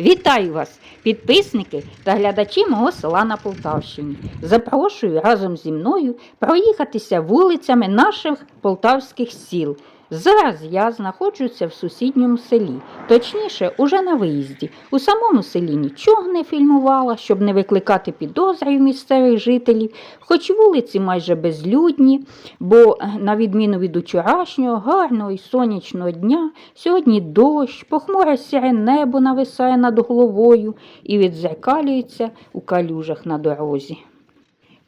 Вітаю вас, підписники та глядачі мого села на Полтавщині. Запрошую разом зі мною проїхатися вулицями наших полтавських сіл. Зараз я знаходжуся в сусідньому селі, точніше, уже на виїзді. У самому селі нічого не фільмувала, щоб не викликати підозри в місцевих жителів, хоч вулиці майже безлюдні, бо, на відміну від учорашнього, гарного і сонячного дня, сьогодні дощ, похмуре сіре небо нависає над головою і відзеркалюється у калюжах на дорозі.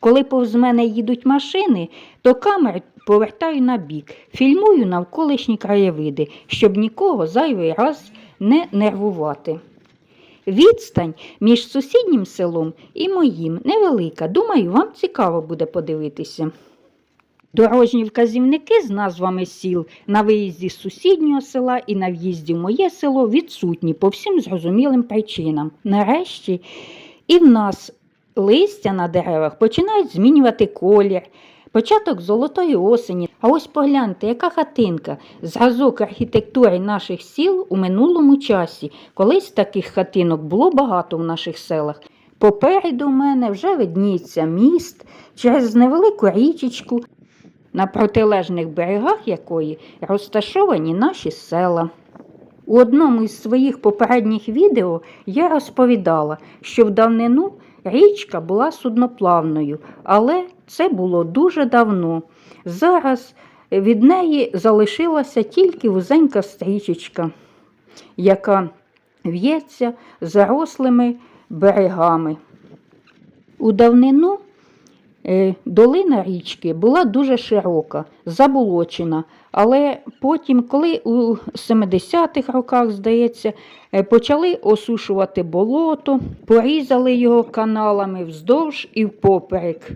Коли повз мене їдуть машини, то камеру повертаю на бік, фільмую навколишні краєвиди, щоб нікого зайвий раз не нервувати. Відстань між сусіднім селом і моїм невелика. Думаю, вам цікаво буде подивитися. Дорожні вказівники з назвами сіл на виїзді з сусіднього села і на в'їзді в моє село відсутні по всім зрозумілим причинам. Нарешті і в нас листя на деревах починають змінювати колір. Початок золотої осені. А ось погляньте, яка хатинка, зразок архітектури наших сіл у минулому часі. Колись таких хатинок було багато в наших селах. Попереду мене вже видніється міст через невелику річечку, на протилежних берегах якої розташовані наші села. У одному із своїх попередніх відео я розповідала, що в давнину річка була судноплавною, але це було дуже давно. Зараз від неї залишилася тільки вузенька стрічечка, яка в'ється зарослими берегами. У давнину долина річки була дуже широка, заболочена, але потім, коли у 70-х роках, здається, е, почали осушувати болото, порізали його каналами вздовж і впоперек.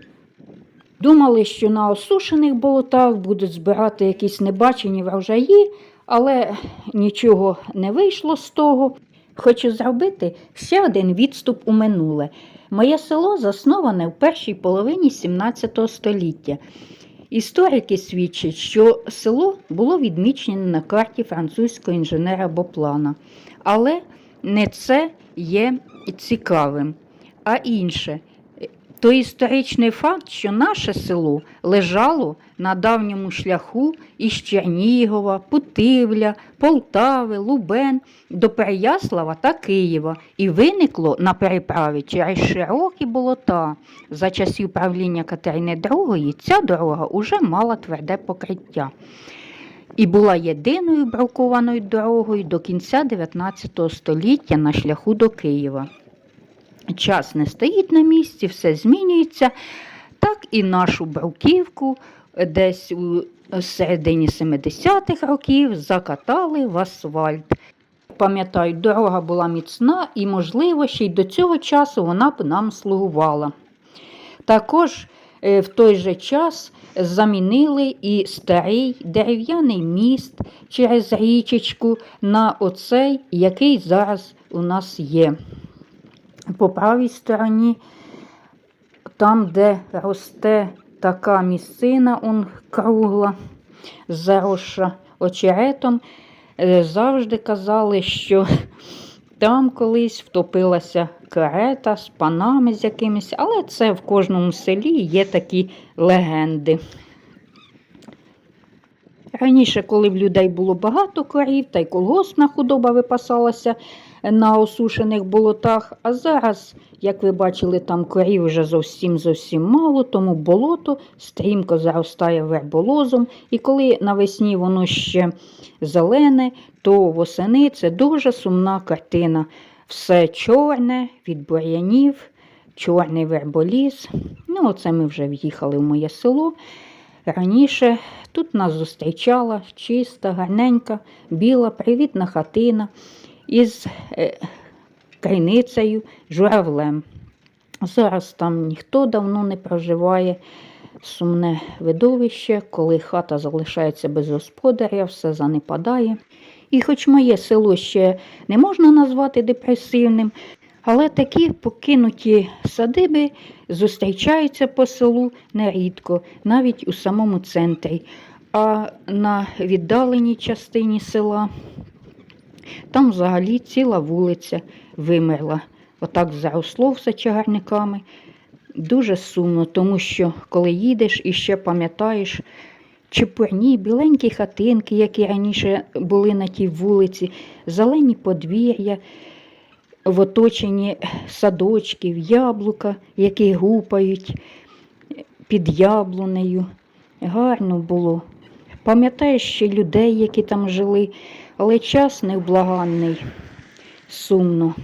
Думали, що на осушених болотах будуть збирати якісь небачені врожаї, але нічого не вийшло з того. Хочу зробити ще один відступ у минуле. Моє село засноване в першій половині 17 століття. Історики свідчать, що село було відмічене на карті французького інженера Боплана. Але не це є цікавим, а інше. Той історичний факт, що наше село лежало на давньому шляху із Чернігова, Путивля, Полтави, Лубен до Переяслава та Києва і виникло на переправі через широкі болота. За часів правління Катерини II ця дорога уже мала тверде покриття. І була єдиною брукованою дорогою до кінця 19 століття на шляху до Києва. Час не стоїть на місці, все змінюється. Так і нашу бруківку десь у середині 70-х років закатали в асфальт. Пам'ятаю, дорога була міцна і, можливо, ще й до цього часу вона б нам слугувала. Також е, в той же час замінили і старий дерев'яний міст через річечку на оцей, який зараз у нас є по правій стороні, там, де росте така місцина, он кругла, заросша очеретом, е, завжди казали, що там колись втопилася карета з панами з якимись, але це в кожному селі є такі легенди. Раніше, коли в людей було багато корів, та й колгоспна худоба випасалася на осушених болотах, а зараз, як ви бачили, там корів вже зовсім зовсім мало, тому болото стрімко заростає верболозом. І коли навесні воно ще зелене, то восени це дуже сумна картина. Все чорне від бур'янів, чорний верболіз. Ну, оце ми вже в'їхали в моє село. Раніше тут нас зустрічала чиста, гарненька, біла, привітна хатина із е, криницею, журавлем. Зараз там ніхто давно не проживає. Сумне видовище, коли хата залишається без господаря, все занепадає. І хоч моє село ще не можна назвати депресивним, але такі покинуті садиби зустрічаються по селу нерідко, навіть у самому центрі. А на віддаленій частині села Там взагалі ціла вулиця вимерла. Отак заросло все чагарниками. Дуже сумно, тому що коли їдеш і ще пам'ятаєш чепурні, біленькі хатинки, які раніше були на тій вулиці, зелені подвір'я, в оточенні садочків, яблука, які гупають під яблунею. Гарно було. Пам'ятаєш ще людей, які там жили, але час невблаганний, сумно.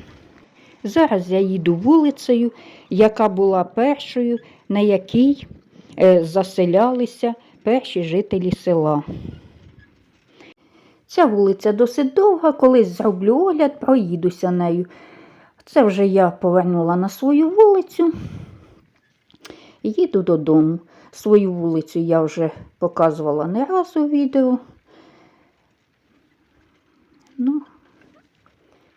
Зараз я їду вулицею, яка була першою, на якій е, заселялися перші жителі села. Ця вулиця досить довга, колись зроблю огляд, проїдуся нею. Це вже я повернула на свою вулицю. Їду додому. Свою вулицю я вже показувала не раз у відео. Ну,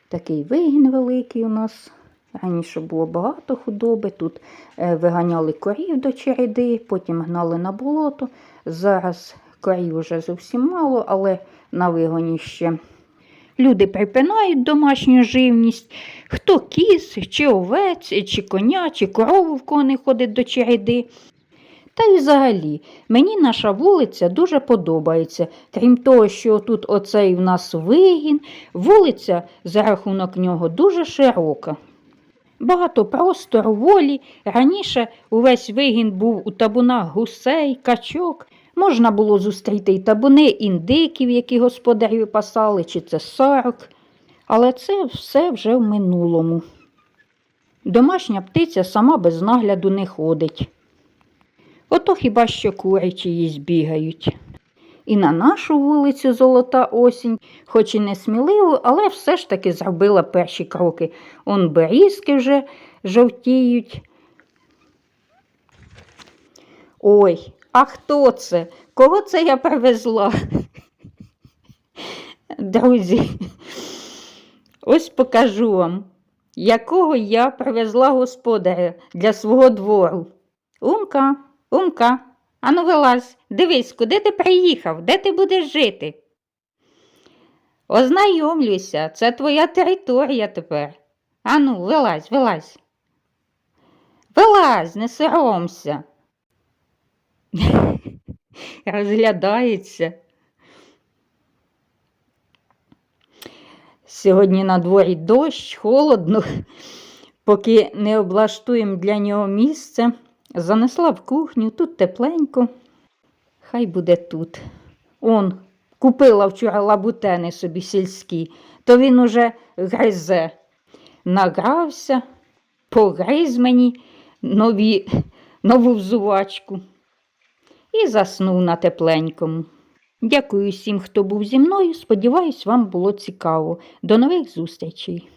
такий вигін великий у нас. Раніше було багато худоби. Тут е, виганяли корів до череди, потім гнали на болото. Зараз корів вже зовсім мало, але на вигоні ще. Люди припинають домашню живність, хто кіз, чи овець, чи коня, чи корову, в кого не ходить до череди. Та й взагалі, мені наша вулиця дуже подобається. Крім того, що тут оцей в нас вигін, вулиця за рахунок нього дуже широка. Багато простору, волі. Раніше увесь вигін був у табунах гусей, качок. Можна було зустріти й табуни індиків, які господарі випасали, чи це сарок. Але це все вже в минулому. Домашня птиця сама без нагляду не ходить. Ото хіба що кури чиїсь бігають. І на нашу вулицю Золота осінь, хоч і не сміливо, але все ж таки зробила перші кроки. Он берізки вже жовтіють. Ой, а хто це? Кого це я привезла? Друзі, ось покажу вам, якого я привезла господаря для свого двору. Умка, умка, ану вилазь, дивись, куди ти приїхав, де ти будеш жити? Ознайомлюся, це твоя територія тепер. Ану, вилазь, вилазь. Вилазь, не соромся. Розглядається. Сьогодні на дворі дощ, холодно, поки не облаштуємо для нього місце. Занесла в кухню, тут тепленько. Хай буде тут. Он купила вчора лабутени собі сільські, то він уже гризе. Награвся, погриз мені нові, нову взувачку і заснув на тепленькому. Дякую всім, хто був зі мною. Сподіваюсь, вам було цікаво. До нових зустрічей!